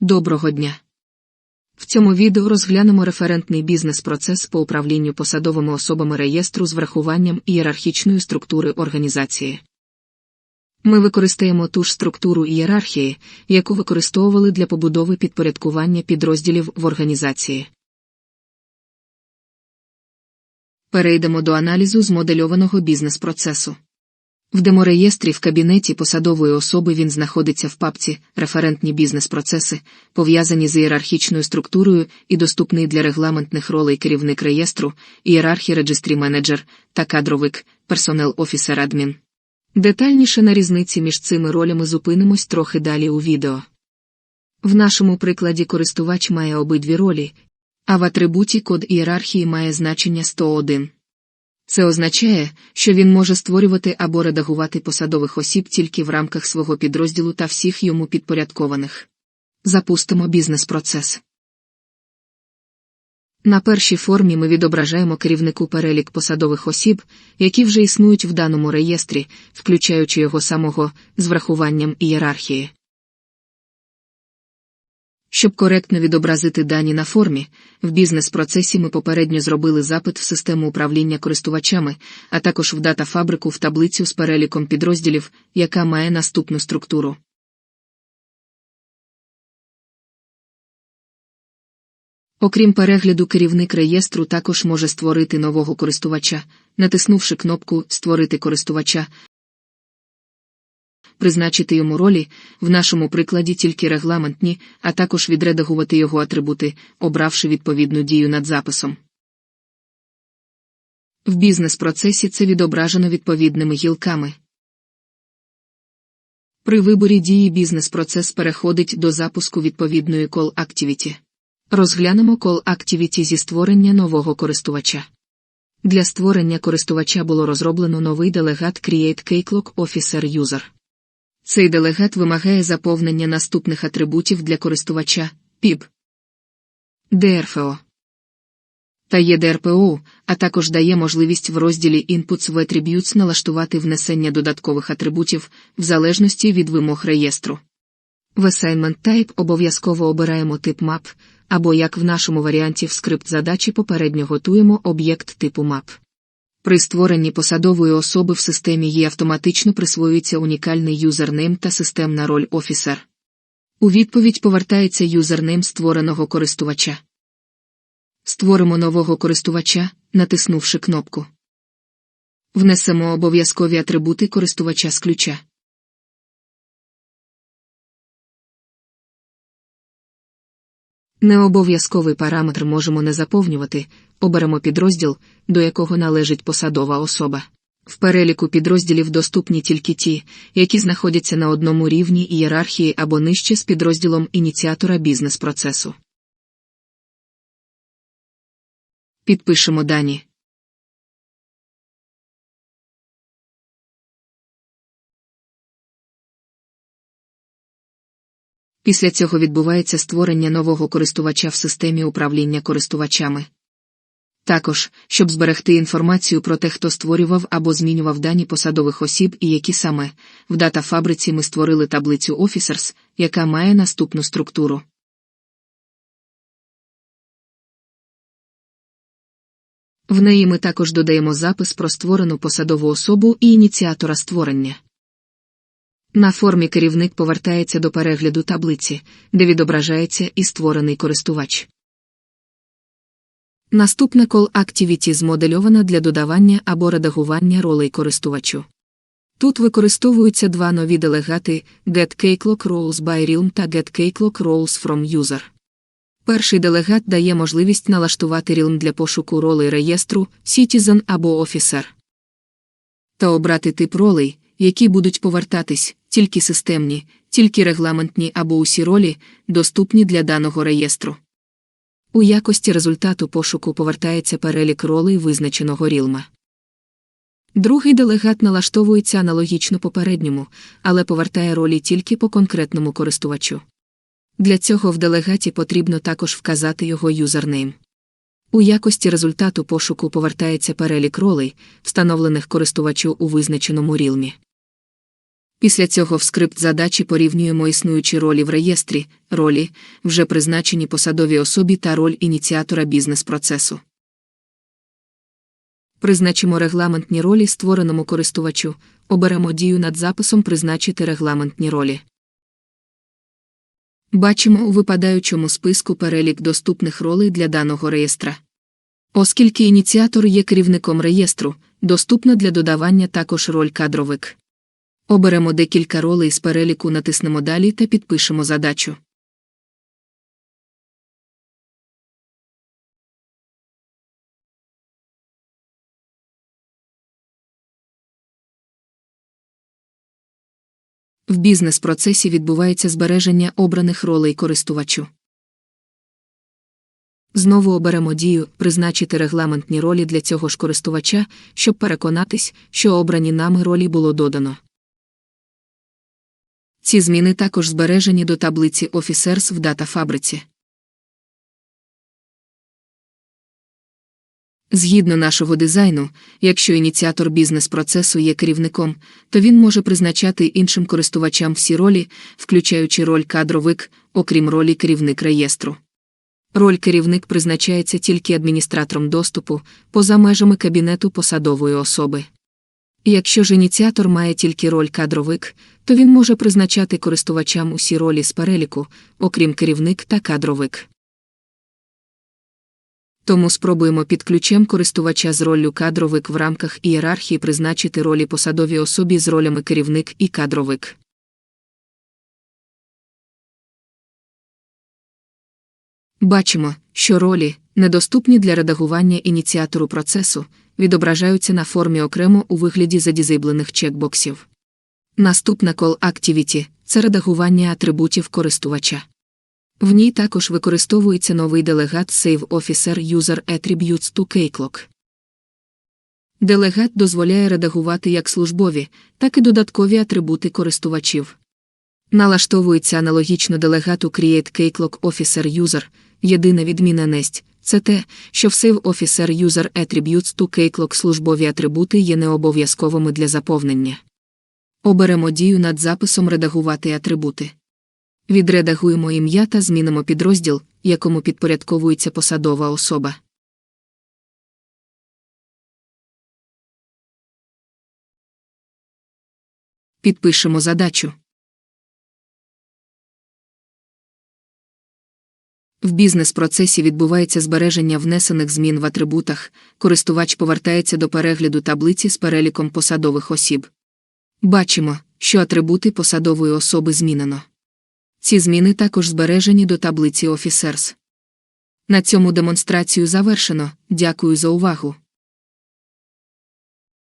Доброго дня! В цьому відео розглянемо референтний бізнес-процес по управлінню посадовими особами реєстру з врахуванням ієрархічної структури організації. Ми використаємо ту ж структуру ієрархії, яку використовували для побудови підпорядкування підрозділів в організації. Перейдемо до аналізу змодельованого бізнес-процесу. В демореєстрі в кабінеті посадової особи він знаходиться в папці Референтні бізнес-процеси, пов'язані з ієрархічною структурою і доступний для регламентних ролей керівник реєстру, ієрархі реєстрі менеджер та кадровик, персонел офісер адмін. Детальніше на різниці між цими ролями зупинимось трохи далі у відео. В нашому прикладі користувач має обидві ролі, а в атрибуті код ієрархії має значення 101. Це означає, що він може створювати або редагувати посадових осіб тільки в рамках свого підрозділу та всіх йому підпорядкованих. Запустимо бізнес-процес. На першій формі ми відображаємо керівнику перелік посадових осіб, які вже існують в даному реєстрі, включаючи його самого з врахуванням ієрархії. Щоб коректно відобразити дані на формі, в бізнес-процесі ми попередньо зробили запит в систему управління користувачами, а також в дата-фабрику в таблицю з переліком підрозділів, яка має наступну структуру. Окрім перегляду, керівник реєстру також може створити нового користувача, натиснувши кнопку Створити користувача, призначити йому ролі, в нашому прикладі тільки регламентні, а також відредагувати його атрибути, обравши відповідну дію над записом. В бізнес-процесі це відображено відповідними гілками. При виборі дії бізнес-процес переходить до запуску відповідної Call Activity. Розглянемо Call Activity зі створення нового користувача. Для створення користувача було розроблено новий делегат Create Keyclock Officer User. Цей делегат вимагає заповнення наступних атрибутів для користувача PIB, DRFO та ЄДРПО, а також дає можливість в розділі Inputs в Attributes налаштувати внесення додаткових атрибутів в залежності від вимог реєстру. В Assignment Type обов'язково обираємо тип map, або як в нашому варіанті в скрипт задачі попередньо готуємо об'єкт типу map. При створенні посадової особи в системі їй автоматично присвоюється унікальний юзернейм та системна роль офісер. У відповідь повертається юзернейм створеного користувача. Створимо нового користувача, натиснувши кнопку. Внесемо обов'язкові атрибути користувача з ключа. Необов'язковий параметр можемо не заповнювати, оберемо підрозділ, до якого належить посадова особа. В переліку підрозділів доступні тільки ті, які знаходяться на одному рівні ієрархії або нижче з підрозділом ініціатора бізнес-процесу. Підпишемо дані. Після цього відбувається створення нового користувача в системі управління користувачами. Також, щоб зберегти інформацію про те, хто створював або змінював дані посадових осіб і які саме, в дата-фабриці ми створили таблицю Officers, яка має наступну структуру. В неї ми також додаємо запис про створену посадову особу і ініціатора створення. На формі керівник повертається до перегляду таблиці, де відображається і створений користувач. Наступна Call Activity змодельована для додавання або редагування ролей користувачу. Тут використовуються два нові делегати GetKeyClock Roles by Realm та GetKeyClock Roles from User. Перший делегат дає можливість налаштувати Realm для пошуку ролей реєстру Citizen або Officer та обрати тип ролей, які будуть повертатись, тільки системні, тільки регламентні або усі ролі, доступні для даного реєстру. У якості результату пошуку повертається перелік ролей визначеного рілма. Другий делегат налаштовується аналогічно попередньому, але повертає ролі тільки по конкретному користувачу. Для цього в делегаті потрібно також вказати його юзернейм. У якості результату пошуку повертається перелік ролей, встановлених користувачу у визначеному рілмі. Після цього в скрипт задачі порівнюємо існуючі ролі в реєстрі, ролі, вже призначені посадовій особі та роль ініціатора бізнес-процесу. Призначимо регламентні ролі створеному користувачу, оберемо дію над записом Призначити регламентні ролі. Бачимо у випадаючому списку перелік доступних ролей для даного реєстра. Оскільки ініціатор є керівником реєстру, доступна для додавання також роль кадровик. Оберемо декілька ролей з переліку, натиснемо Далі та підпишемо задачу. В бізнес-процесі відбувається збереження обраних ролей користувачу. Знову оберемо дію Призначити регламентні ролі для цього ж користувача, щоб переконатись, що обрані нами ролі було додано. Ці зміни також збережені до таблиці Officers в датафабриці. Згідно нашого дизайну, якщо ініціатор бізнес-процесу є керівником, то він може призначати іншим користувачам всі ролі, включаючи роль кадровик, окрім ролі керівник реєстру. Роль керівник призначається тільки адміністратором доступу поза межами кабінету посадової особи. Якщо ж ініціатор має тільки роль кадровик, то він може призначати користувачам усі ролі з переліку, окрім керівник та кадровик. Тому спробуємо під ключем користувача з роллю кадровик в рамках ієрархії призначити ролі посадовій особі з ролями керівник і кадровик. Бачимо, що ролі, недоступні для редагування ініціатору процесу, відображаються на формі окремо у вигляді задізейблених чекбоксів. Наступна Call Activity – це редагування атрибутів користувача. В ній також використовується новий делегат Save Officer User Attributes to Keyclock. Делегат дозволяє редагувати як службові, так і додаткові атрибути користувачів. Налаштовується аналогічно делегату Create Keyclock Officer User, єдина відміненість – це те, що в Save Officer User Attributes to Keyclock службові атрибути є необов'язковими для заповнення. Оберемо дію над записом Редагувати атрибути. Відредагуємо ім'я та змінимо підрозділ, якому підпорядковується посадова особа. Підпишемо задачу. В бізнес-процесі відбувається збереження внесених змін в атрибутах, користувач повертається до перегляду таблиці з переліком посадових осіб. Бачимо, що атрибути посадової особи змінено. Ці зміни також збережені до таблиці Officers. На цьому демонстрацію завершено. Дякую за увагу.